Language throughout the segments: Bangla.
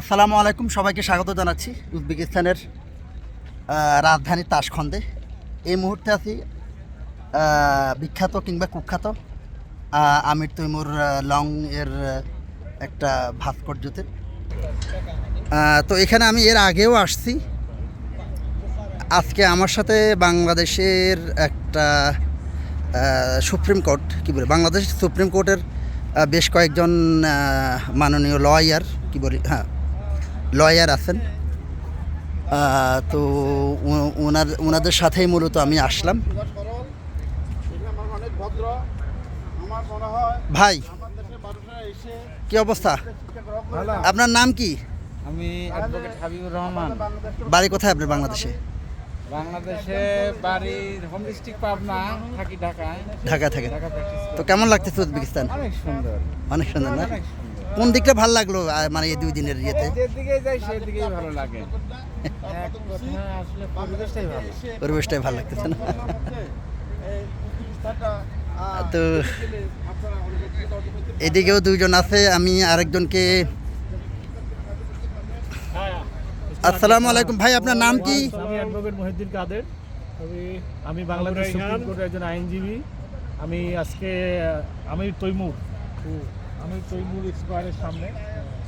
আসসালামু আলাইকুম, সবাইকে স্বাগত জানাচ্ছি উজবেকিস্তানের রাজধানী তাসখন্দে। এই মুহূর্তে আছি বিখ্যাত কিংবা কুখ্যাত আমির তৈমুর লং এর একটা ভাস্কর্যতে। তো এখানে আমি এর আগেও আসছি। আজকে আমার সাথে বাংলাদেশের একটা সুপ্রিম কোর্ট, কী বলে, বাংলাদেশ সুপ্রিম কোর্টের বেশ কয়েকজন মাননীয় লয়ার, কি বলি হ্যাঁ লয়ার আছেন। তো ওনার ওনাদের সাথেই মূলত আমি আসলাম। ভাই কি অবস্থা? আপনার নাম কি? আমি অ্যাডভোকেট হাবিবুর রহমান। বাড়ি কোথায় আপনার বাংলাদেশে? বাংলাদেশে বাড়ির হোম ডিস্ট্রিক্ট পাবনা থাকি ঢাকায়। ঢাকা থেকে তো কেমন লাগতেছে উজবেকিস্তান? অনেক সুন্দর। অনেক সুন্দর না? কোন দিকটা ভালো লাগল আহ, মানে এই দুই দিনের ইয়েতে? যেদিকে যাই সেদিকেই ভালো লাগে। এক আসলে পরিবেশটাই ভালো। পরিবেশটাই ভালো লাগতেছে না? তো। এদিকেও দুইজন আছে আমি আরেকজনকে আসসালামু আলাইকুম। ভাই আপনার নাম কি? আমি অ্যাডভোকেট মহিউদ্দিন কাদের। আমি আমি বাংলাদেশ সুপ্রিম কোর্টের একজন আইনজীবী। আমি আজকে আহ, আমি তৈমুর। আমি তৈমুর স্কোয়ারের সামনে।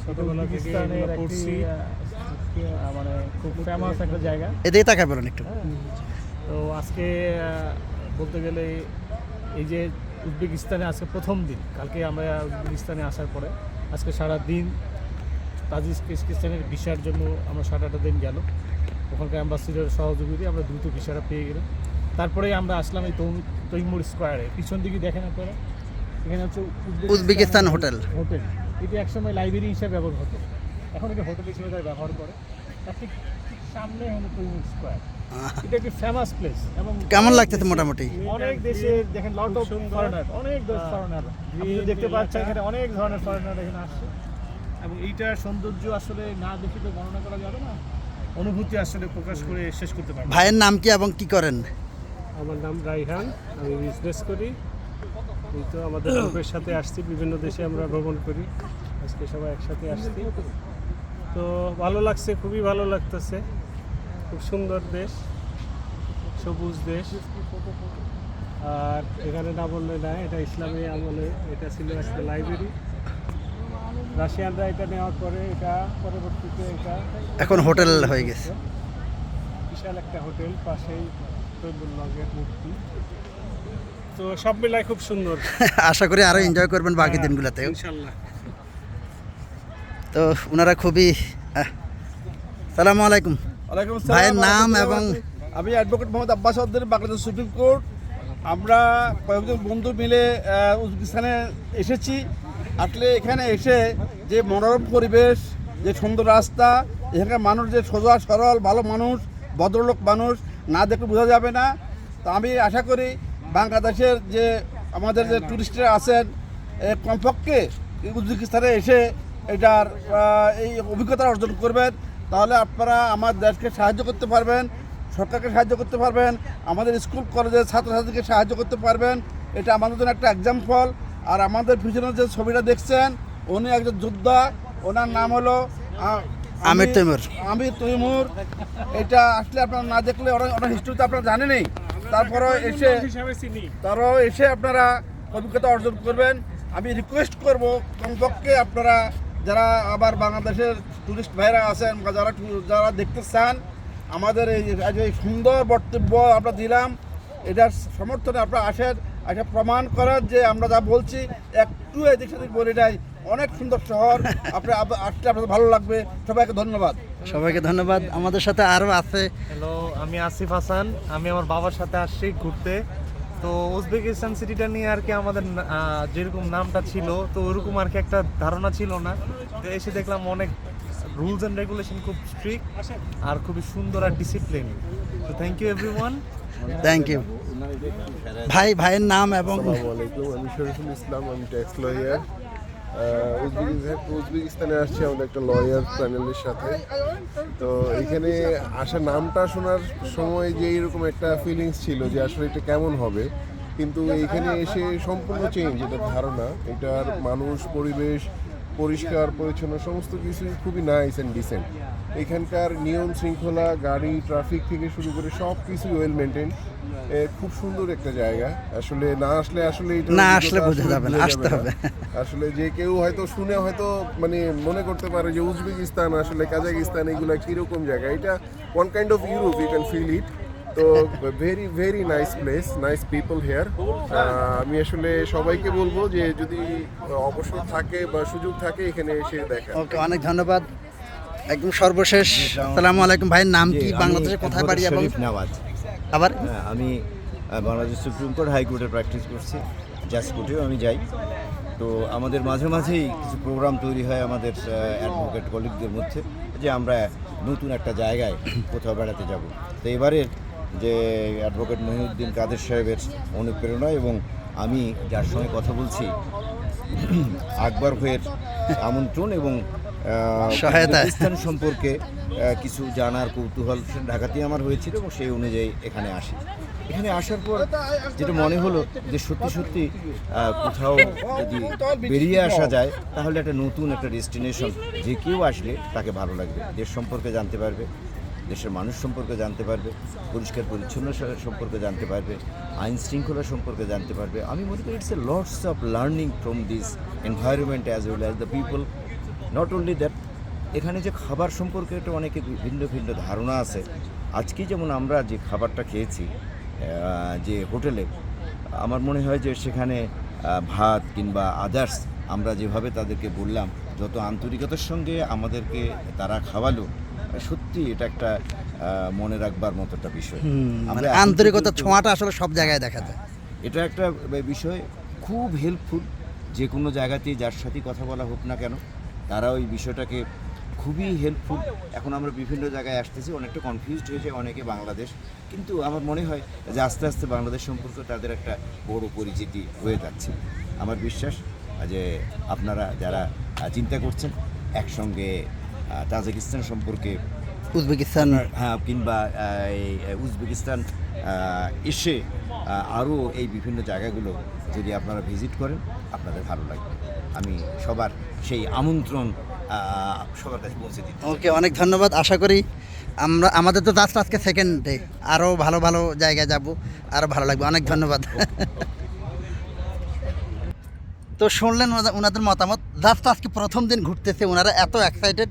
ছোটবেলা থেকে পড়ছি। মানে খুব ফেমাস একটা জায়গা। এদিকে তাকাই বলুন একটু। হ্যাঁ। তো আজকে বলতে গেলে এই যে উজবেকিস্তানে আজকে প্রথম দিন কালকে আমরা উজবেকিস্তানে আসার পরে আজকে সারা দিন তাজিকিস্তানের ভিসার জন্য আমরা সারাটা দিন গেল ওখানকার অ্যাম্বাসিডার সহযোগিতা আমরা দ্রুত ভিসাটা পেয়ে গেলাম। তারপরে আমরা আসলাম এই তৈম- তৈমুর স্কোয়ারে। পিছন দিকে দেখেন আপনারা এখানে হচ্ছে উজবেকিস্তান হোটেল। হোটেল। এটি একসময় লাইব্রেরি হিসেবে ব্যবহার হতো। এখন এটা হোটেল হিসেবে তারা ব্যবহার করে। তার ঠিক ঠিক সামনে হলো তৈমুর স্কোয়ার। এটা একটি ফেমাস প্লেস এবং কেমন লাগতেছে মোটামুটি? অনেক দেশে দেখেন লট অফ ফরেনার অনেক দেশ ফরেনার আপনি দেখতে পাচ্ছেন এখানে অনেক ধরনের ফরেনার এখানে আসছে। এবং এইটার সৌন্দর্য আসলে না দেখে তো বর্ণনা করা যাবে না। অনুভূতি আসলে প্রকাশ করে শেষ করতে পারব। ভাইয়ের নাম কি এবং কি করেন? আমার নাম রাইহান আমি বিজনেস করি। এই তো আমাদের গ্রুপের সাথে আসছি বিভিন্ন দেশে আমরা ভ্রমণ করি। আজকে সবাই একসাথে আসছি। তো ভালো লাগছে খুবই ভালো লাগতেছে। খুব সুন্দর দেশ সবুজ দেশ। আর এখানে না বললে না এটা ইসলামী আমলে এটা ছিল একটা লাইব্রেরি রাশিয়ানরা এটা নেওয়ার পরে এটা পরবর্তীতে এটা এখন হোটেল হয়ে গেছে। বিশাল একটা হোটেল পাশেই তৈবুল্লগের মূর্তি। তো সব মিলাই খুব সুন্দর। আশা করি আরও এনজয় করবেন বাকি দিনগুলোতে ইনশাল্লাহ। তো ওনারা খুবই সালামু আলাইকুম। ভাইয়ের নাম এবং আমি অ্যাডভোকেট মোহাম্মদ আব্বাস আব্দের বাংলাদেশ সুপ্রিম কোর্ট। আমরা কয়েকজন বন্ধু মিলে উজবেকিস্তানে এসেছি। আসলে এখানে এসে যে মনোরম পরিবেশ যে সুন্দর রাস্তা এখানকার মানুষ যে সোজা সরল ভালো মানুষ ভদ্রলোক মানুষ না দেখলে বোঝা যাবে না। তো আমি আশা করি বাংলাদেশের যে আমাদের যে টুরিস্টরা আছেন এ কমপক্ষে উজবেকিস্তানে এসে এটার এই অভিজ্ঞতা অর্জন করবেন। তাহলে আপনারা আমার দেশকে সাহায্য করতে পারবেন সরকারকে সাহায্য করতে পারবেন আমাদের স্কুল কলেজের ছাত্রছাত্রীকে সাহায্য করতে পারবেন। এটা আমাদের জন্য একটা এক্সাম্পল আর আমাদের পিছনে যে ছবিটা দেখছেন উনি একজন যোদ্ধা ওনার নাম হলো আমির তৈমুর। আমির তৈমুর। এটা আসলে আপনারা না দেখলে ওরা ওনার হিস্ট্রি তো আপনারা জানেনই। তারপরে এসে তারাও এসে আপনারা অভিজ্ঞতা অর্জন করবেন। আমি রিকোয়েস্ট করব কমপক্ষে আপনারা যারা আবার বাংলাদেশের টুরিস্ট ভাইরা আছেন বা যারা যারা দেখতে চান আমাদের এই আজ এই সুন্দর বক্তব্য আমরা দিলাম এটার সমর্থনে আপনারা আসেন এটা প্রমাণ করার যে আমরা যা বলছি একটু এদিক সেদিক বলি নাই অনেক সুন্দর শহর। আপনি আসলে আপনাদের ভালো লাগবে। সবাইকে ধন্যবাদ। সবাইকে ধন্যবাদ। আমাদের সাথে আরও আছে। হ্যালো আমি আসিফ হাসান। আমি আমার বাবার সাথে আসছি ঘুরতে। তো উজবেকিস্তান সিটিটা নিয়ে আর কি আমাদের যেরকম নামটা ছিল তো ওরকম আর কি একটা ধারণা ছিল না। তো এসে দেখলাম অনেক রুলস অ্যান্ড রেগুলেশন খুব স্ট্রিক্ট আর খুবই সুন্দর আর ডিসিপ্লিন তো thank you everyone thank you ভাই ভাইয়ের নাম এবং আসসালামু আলাইকুম আমি শরীফুল ইসলাম আমি ট্যাক্স লয়ার উজবেকিস্তান আসছি আমাদের একটা লয়ার প্যানেলের সাথে। তো এখানে আসা নামটা শোনার সময় যে এরকম একটা ফিলিংস ছিল যে আসলে এটা কেমন হবে। কিন্তু এইখানে এসে সম্পূর্ণ চেঞ্জ এটার ধারণা। এটার মানুষ, পরিবেশ, পরিষ্কার, পরিচ্ছন্ন, সমস্ত কিছুই খুবই নাইস অ্যান্ড ডিসেন্ট এখানকার নিয়ম শৃঙ্খলা গাড়ি ট্রাফিক থেকে শুরু করে সব কিছুই ওয়েল মেনটেন খুব সুন্দর একটা জায়গা। আসলে না আসলে আসলে না আসলে বোঝা যাবে না, আসতে হবে। আসলে যে কেউ হয়তো শুনে হয়তো মানে মনে করতে পারে যে উজবেকিস্তান আসলে কাজাকিস্তান এগুলা কীরকম জায়গা? এটা one kind of Europe you can feel it তো very very nice place nice people here আমি আসলে সবাইকে বলব যে যদি অবসর থাকে বা সুযোগ থাকে এখানে এসে দেখা। ওকে অনেক ধন্যবাদ। একদম সর্বশেষ। আসসালামু আলাইকুম ভাইয়ের নাম কি? বাংলাদেশে কোথায় বাড়ি এবং আবার? হ্যাঁ, আমি বাংলাদেশ সুপ্রিম কোর্ট হাইকোর্টে প্র্যাকটিস করছি জাজ কোর্টেও আমি যাই। তো আমাদের মাঝে মাঝেই কিছু প্রোগ্রাম তৈরি হয় আমাদের অ্যাডভোকেট কলিগদের মধ্যে যে আমরা নতুন একটা জায়গায় কোথাও বেড়াতে যাব। তো এবারের যে অ্যাডভোকেট মহিউদ্দিন কাদের সাহেবের অনুপ্রেরণা এবং আমি যার সঙ্গে কথা বলছি আকবর ভাইয়ের আমন্ত্রণ এবং সহায়তায়। উজবেকিস্তান সম্পর্কে কিছু জানার কৌতূহল ঢাকাতেই আমার হয়েছিল এবং সেই অনুযায়ী এখানে আসি। এখানে আসার পর যেটা মনে হলো যে সত্যি সত্যি কোথাও যদি বেরিয়ে আসা যায় তাহলে একটা নতুন একটা ডেস্টিনেশন যে কেউ আসলে তাকে ভালো লাগবে। দেশ সম্পর্কে জানতে পারবে দেশের মানুষ সম্পর্কে জানতে পারবে পরিষ্কার পরিচ্ছন্ন সম্পর্কে জানতে পারবে আইন শৃঙ্খলা সম্পর্কে জানতে পারবে। আমি মনে করি it's a lots of learning from this environment as well as the people not only that এখানে যে খাবার সম্পর্কে একটা অনেকে ভিন্ন ভিন্ন ধারণা আছে। আজকে যেমন আমরা যে খাবারটা খেয়েছি যে হোটেলে আমার মনে হয় যে সেখানে ভাত কিংবা আদার্স আমরা যেভাবে তাদেরকে বললাম যত আন্তরিকতার সঙ্গে আমাদেরকে তারা খাওয়ালো সত্যি এটা একটা মনে রাখবার মতো একটা বিষয়। মানে আমরা এখন আন্তরিকতার ছোঁয়াটা আসলে সব জায়গায় দেখা যায়। এটা একটা বিষয় খুব হেল্পফুল যে কোনো জায়গাতেই যার সাথেই কথা বলা হোক না কেন তারা ওই বিষয়টাকে খুবই হেল্পফুল এখন আমরা বিভিন্ন জায়গায় আসতেছি অনেকটা কনফিউজড হয়েছে অনেকে বাংলাদেশ। কিন্তু আমার মনে হয় যে আস্তে আস্তে বাংলাদেশ সম্পর্কে তাদের একটা বড় পরিচিতি হয়ে যাচ্ছে। আমার বিশ্বাস যে আপনারা যারা চিন্তা করছেন একসঙ্গে তাজিকিস্তান সম্পর্কে উজবেকিস্তান। হ্যাঁ কিংবা এই উজবেকিস্তান এসে আরও এই বিভিন্ন জায়গাগুলো যদি আপনারা ভিজিট করেন আপনাদের ভালো লাগবে। আমি সবার সেই আমন্ত্রণ সবার কাছে পৌঁছে দিই ওকে, অনেক ধন্যবাদ। আশা করি আমরা, আমাদের তো জাস্ট আজকে সেকেন্ড ডে আরও ভালো ভালো জায়গায় যাব। আরও ভালো লাগবে। অনেক ধন্যবাদ। তো শুনলেন ওনা- ওনাদের মতামত। জাস্ট আজকে প্রথম দিন ঘুরতেছে। ওনারা এত এক্সাইটেড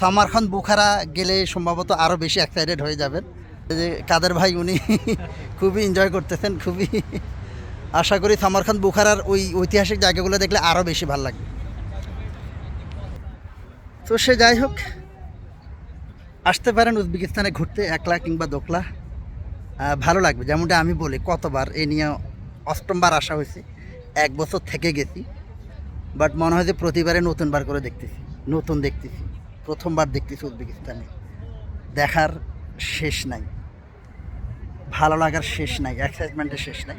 সামার খান বুখারা গেলে সম্ভবত আরও বেশি এক্সাইটেড হয়ে যাবেন। যে কাদের ভাই উনি খুবই এনজয় করতেছেন, খুবই আশা করি সামার খান বুখারার ওই ঐতিহাসিক জায়গাগুলো দেখলে আরও বেশি ভালো লাগবে। তো সে যাই হোক, আসতে পারেন উজবেকিস্তানে ঘুরতে একলা কিংবা দোকলা। ভালো লাগবে, যেমনটা আমি বলি, কতবার এ নিয়ে অষ্টমবার আসা হয়েছে, এক বছর থেকে গেছি। বাট মনে হয় যে প্রতিবারে নতুনবার করে দেখতেছি, নতুন দেখতেছি, প্রথমবার দেখতেছি উজবেকিস্তানে। দেখার শেষ নাই, ভালো লাগার শেষ নাই এক্সাইটমেন্টের শেষ নাই।